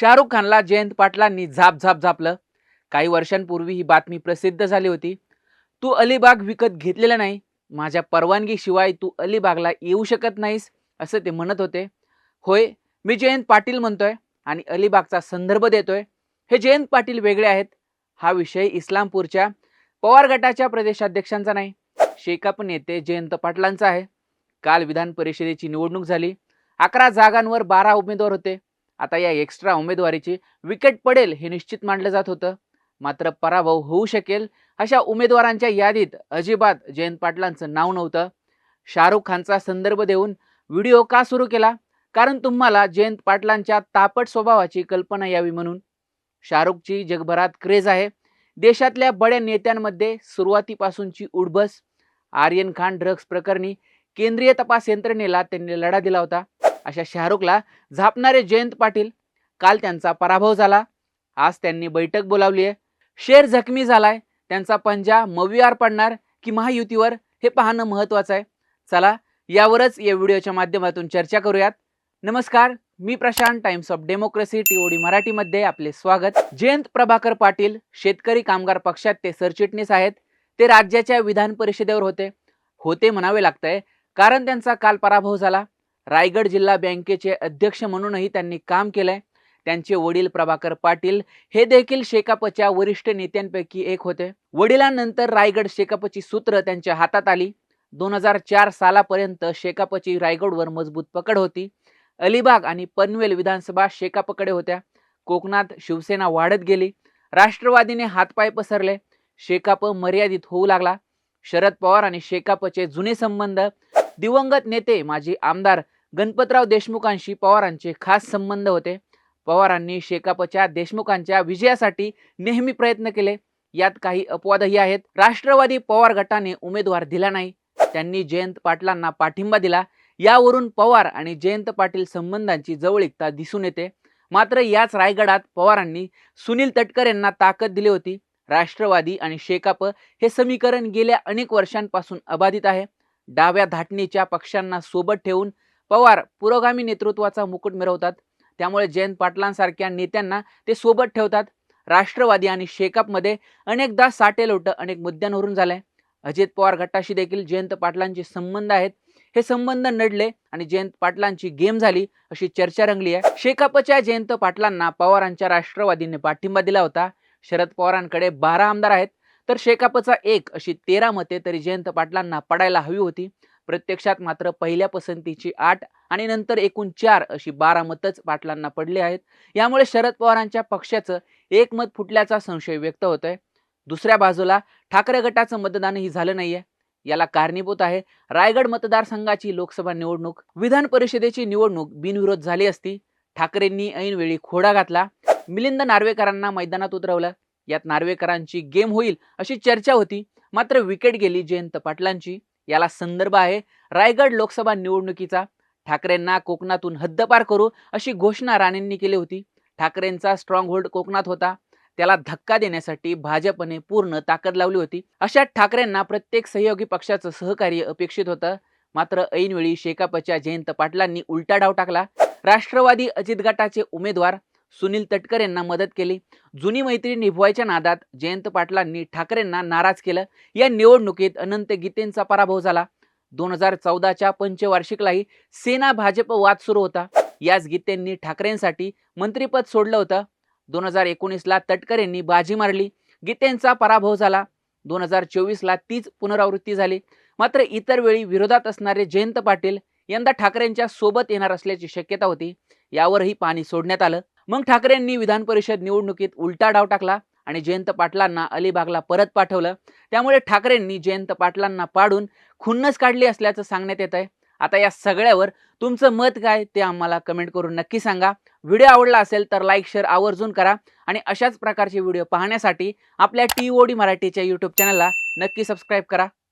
शाहरुख खानला जयंत पाटलांनी झाप झाप झापलं. काही वर्षांपूर्वी ही बातमी प्रसिद्ध झाली होती. तू अलिबाग विकत घेतलेला नाही. माझ्या परवानगीशिवाय तू अलिबागला येऊ शकत नाहीस असं ते म्हणत होते. होय मी जयंत पाटील म्हणतोय आणि अलिबागचा संदर्भ देतोय. हे जयंत पाटील वेगळे आहेत. हा विषय इस्लामपूरच्या पवार गटाच्या प्रदेशाध्यक्षांचा नाही. शेकाप नेते जयंत पाटलांचा आहे. काल विधान परिषदेची निवडणूक झाली. अकरा जागांवर बारा उमेदवार होते. आता या एक्स्ट्रा उमेदवारीची विकेट पडेल हे निश्चित मानलं जात होतं. मात्र पराभव होऊ शकेल अशा उमेदवारांच्या यादीत अजिबात जयंत पाटलांचं नाव नव्हतं. शाहरुख खानचा संदर्भ देऊन व्हिडिओ का सुरू केला? कारण तुम्हाला जयंत पाटलांच्या तापट स्वभावाची कल्पना यावी म्हणून. शाहरुखची जगभरात क्रेज आहे. देशातल्या बड्या नेत्यांमध्ये सुरुवातीपासूनची उडबस आर्यन खान ड्रग्ज प्रकरणी केंद्रीय तपास यंत्रणेला त्यांनी लढा दिला होता. अशा शाहरुखला झापणारे जयंत पाटील. काल त्यांचा पराभव झाला. आज त्यांनी बैठक बोलावली आहे. शेर जखमी झालाय. त्यांचा पंजा मवियार पडणार की महायुतीवर हे पाहणं महत्वाचं आहे. चला यावरच या व्हिडिओच्या माध्यमातून चर्चा करूयात. नमस्कार मी Prashant Times of Democracy TOD मराठीमध्ये आपले स्वागत. जयंत प्रभाकर पाटील शेतकरी कामगार पक्षात ते सरचिटणीस आहेत. ते राज्याच्या विधान परिषदेवर होते. होते म्हणावे लागतंय. कारण त्यांचा काल पराभव झाला. रायगड जिल्हा बँकेचे अध्यक्ष म्हणूनही त्यांनी काम केलंय. त्यांचे वडील प्रभाकर पाटील हे देखील शेकापच्या वरिष्ठ नेत्यांपैकी एक होते. वडिलांनंतर रायगड शेकापची सूत्र त्यांच्या हातात आली. दोन हजार चार सालापर्यंत शेकापची रायगडवर मजबूत पकड होती. अलिबाग आणि पनवेल विधानसभा शेकापकडे होत्या. कोकणात शिवसेना वाढत गेली. राष्ट्रवादीने हातपाय पसरले. शेकाप मर्यादित होऊ लागला. शरद पवार आणि शेकापचे जुने संबंध दिवंगत नेते माजी आमदार गणपतराव देशमुखांशी पवारांचे खास संबंध होते. पवारांनी शेकापच्या देशमुखांच्या विजयासाठी नेहमी प्रयत्न केले. यात काही अपवादही आहेत. राष्ट्रवादी पवार गटाने उमेदवार दिला नाही. त्यांनी जयंत पाटलांना पाठिंबा दिला. यावरून पवार आणि जयंत पाटील संबंधांची जवळीकता दिसून येते. मात्र याच रायगडात पवारांनी सुनील तटकर यांना ताकद दिली होती. राष्ट्रवादी आणि शेकाप हे समीकरण गेल्या अनेक वर्षांपासून अबाधित आहे. डाव्या धाटणीच्या पक्षांना सोबत ठेवून पवार पुरोगामी नेतृत्वाचा मुकुट मिरवतात. त्यामुळे जयंत पाटलांसारख्या नेत्यांना ते सोबत ठेवतात. राष्ट्रवादी आणि शेकापमध्ये अनेकदा साटेलोट अनेक मुद्द्यांवरून झालंय अजित पवार गटाशी देखील जयंत पाटलांचे संबंध आहेत. हे संबंध नडले आणि जयंत पाटलांची गेम झाली अशी चर्चा रंगली आहे. शेकापच्या जयंत पाटलांना पवारांच्या राष्ट्रवादीने पाठिंबा दिला होता. शरद पवारांकडे बारा आमदार आहेत. तर शेकापचा एक अशी तेरा मते तरी जयंत पाटलांना पडायला हवी होती. प्रत्यक्षात मात्र पहिल्या पसंतीची आठ आणि नंतर एकूण चार अशी बारा मतच पाटलांना पडली आहेत. यामुळे शरद पवारांच्या पक्षाचं एक मत फुटल्याचा संशय व्यक्त होत आहे दुसऱ्या बाजूला ठाकरे गटाचं मतदानही झालं नाहीये. याला कारणीभूत आहे. रायगड मतदारसंघाची लोकसभा निवडणूक विधान परिषदेची निवडणूक बिनविरोध झाली असती. ठाकरेंनी ऐनवेळी खोडा घातला. मिलिंद नार्वेकरांना मैदानात उतरवलं. यात नार्वेकरांची गेम होईल अशी चर्चा होती. मात्र विकेट गेली जयंत पाटलांची. याला संदर्भ आहे. रायगड लोकसभा निवडणुकीचा. ठाकरेंना कोकणातून हद्दपार करू अशी घोषणा राणेंनी केली होती. ठाकरेंचा स्ट्रॉंग होल्ड कोकणात होता. त्याला धक्का देण्यासाठी भाजपने पूर्ण ताकद लावली होती. अशा ठाकरेंना प्रत्येक सहयोगी पक्षाचं सहकार्य अपेक्षित होतं. मात्र ऐनवेळी शेकापच्या जयंत पाटलांनी उलटा डाव टाकला. राष्ट्रवादी अजित गटाचे उमेदवार सुनील तटकर यांना मदत केली. जुनी मैत्री निभवायच्या नादात जयंत पाटलांनी ठाकरेंना नाराज केलं. या निवडणुकीत अनंत गीतेंचा पराभव झाला. दोन हजार चौदाच्या पंचवार्षिकलाही सेना भाजप वाद सुरू होता. याच गीतेंनी ठाकरेंसाठी मंत्रीपद सोडलं होतं. दोन हजार एकोणीसला तटकर यांनी बाजी मारली. गीतेंचा पराभव झाला. दोन हजार चोवीसला तीच पुनरावृत्ती झाली. मात्र इतर वेळी विरोधात असणारे जयंत पाटील यंदा ठाकरेंच्या सोबत येणार असल्याची शक्यता होती. यावरही पाणी सोडण्यात आलं. मग ठाकरेंनी विधान परिषद निवडणुकीत उलटा डाव टाकला आणि जयंत पाटलांना अलिबागला परत पाठवलं. त्यामुळे ठाकरेंनी जयंत पाटलांना पाडून खुन्नस काढली असल्याचं सांगण्यात येत आहे आता या सगळ्यावर तुमचं मत काय ते आम्हाला कमेंट करून नक्की सांगा. व्हिडिओ आवडला असेल तर लाईक शेअर आवर्जून करा आणि अशाच प्रकारचे व्हिडिओ पाहण्यासाठी आपल्या टी ओ डी मराठीच्या यूट्यूब चॅनलला नक्की सबस्क्राईब करा.